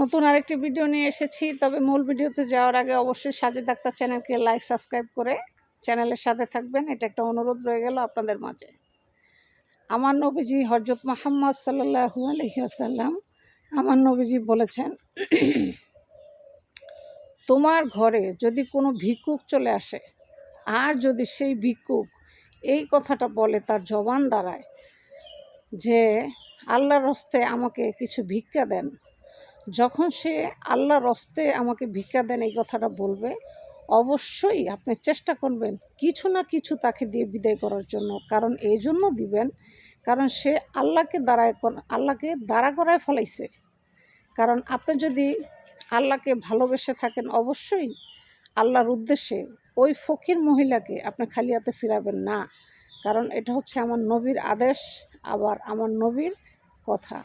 নতুন আরেকটি ভিডিও নিয়ে এসেছি, তবে মূল ভিডিওতে যাওয়ার আগে অবশ্যই সাজেদ ডাক্তার চ্যানেলকে লাইক সাবস্ক্রাইব করে চ্যানেলের সাথে থাকবেন। এটা একটা অনুরোধ রয়ে গেল আপনাদের মাঝে। আমার নবীজি হজরত মোহাম্মদ সাল্লাহু আলহিহাসাল্লাম আমার নবীজি বলেছেন, তোমার ঘরে যদি কোনো ভিক্ষুক চলে আসে, আর যদি সেই ভিক্ষুক এই কথাটা বলে তার জবান দ্বারায় যে, আল্লাহর রস্তে আমাকে কিছু ভিক্ষা দেন যখন সে আল্লাহর রস্তে আমাকে ভিক্ষা দেন, এই কথাটা বলবে, অবশ্যই আপনি চেষ্টা করবেন কিছু না কিছু তাকে দিয়ে বিদায় করার জন্য। কারণ এই জন্য দিবেন, কারণ সে আল্লাহকে দাঁড়ায় আল্লাহকে দাঁড়া করায় ফলাইছে। কারণ আপনি যদি আল্লাহকে ভালোবেসে থাকেন, অবশ্যই আল্লাহর উদ্দেশ্যে ওই ফকির মহিলাকে আপনি খালি হাতে ফিরাবেন না। কারণ এটা হচ্ছে আমার নবীর আদেশ, আবার আমার নবীর কথা।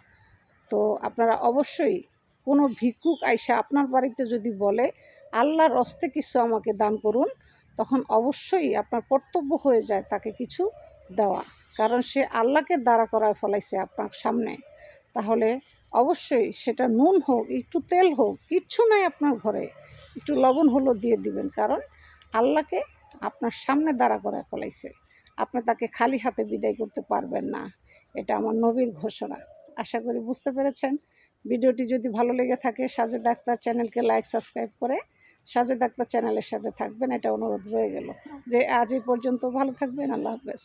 তো আপনারা অবশ্যই কোনো ভিক্ষুক আইসা আপনার বাড়িতে যদি বলে, আল্লাহর রস্তে কিছু আমাকে দান করুন, তখন অবশ্যই আপনার কর্তব্য হয়ে যায় তাকে কিছু দেওয়া। কারণ সে আল্লাহকে দাঁড়া করায় ফলাইছে আপনার সামনে। তাহলে অবশ্যই সেটা নুন হোক, একটু তেল হোক, কিচ্ছু নাই আপনার ঘরে। একটু লবণ হলো দিয়ে দিবেন। কারণ আল্লাহকে আপনার সামনে দাঁড়া করায় ফলাইছে। আপনি তাকে খালি হাতে বিদায় করতে পারবেন না। এটা আমার নবীর ঘোষণা। আশা করি বুঝতে পেরেছেন। ভিডিওটি যদি ভালো লেগে থাকে, সাজেদ ডাক্তার চ্যানেলকে লাইক সাবস্ক্রাইব করে সাজেদ ডাক্তার চ্যানেলের সাথে থাকবেন। এটা অনুরোধ রয়ে গেল যে আজ এই পর্যন্ত ভালো থাকবেন। আল্লাহ হাফেজ।